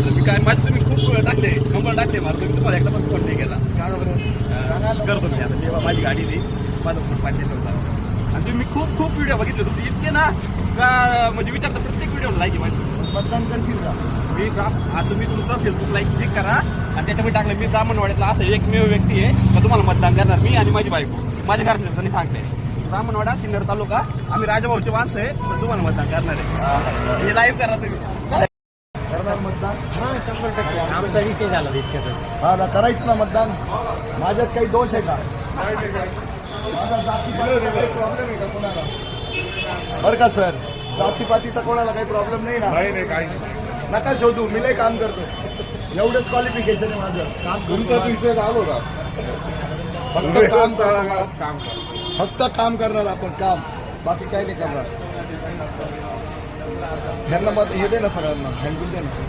आवडतं. मी काय माझे तुम्ही खूप टाकले. नंबर टाकले मला. तुम्ही तुम्हाला एकदा पण फोन नाही केला. करतो मी आता. जेव्हा माझी गाडी ती माझा फोन पाहिजे होता आणि तुम्ही खूप खूप व्हिडिओ बघितले तुमचे इतके ना का म्हणजे विचारता प्रत्येक व्हिडिओ लाईक माझी. मतदान करशील का? मी ब्राह्म आता तुम्ही तुमचं फेसबुक लाईक चेक करा. आणि त्याच्यामध्ये टाकलं मी ब्राह्मणवाड्यातला असं एकमेव व्यक्ती आहे. का तुम्हाला मतदान करणार मी आणि माझी बायको. माझ्या घरातल्या सांगते. ब्राह्मणवाडा सिन्नर तालुका. आम्ही राजाभाऊचे माणसं आहे. तुम्हाला मतदान करणार आहे. हे लाईव्ह करा तुम्ही. करणार मतदान? हा शंभर टक्के. आमचा विषय झाला इतक्यात हा ना करायचं ना मतदान. माझ्यात काही दोष आहे का? माझा जातीपातीचा काही प्रॉब्लेम आहे का कोणाला? बरं का सर? जातीपातीचा कोणाला काही प्रॉब्लेम नाही ना? नाही नाही काही नाही. नका शोधू मी लय काम करतो एवढंच क्वालिफिकेशन आहे माझं. काम तुमचा करतो विषय झालो ना फक्त काम करणार. काम करा फक्त काम करणार आपण काम. बाकी काही नाही करणार. ह्यांना मत हे दे ना सगळ्यांना. हँडबिल दे ना.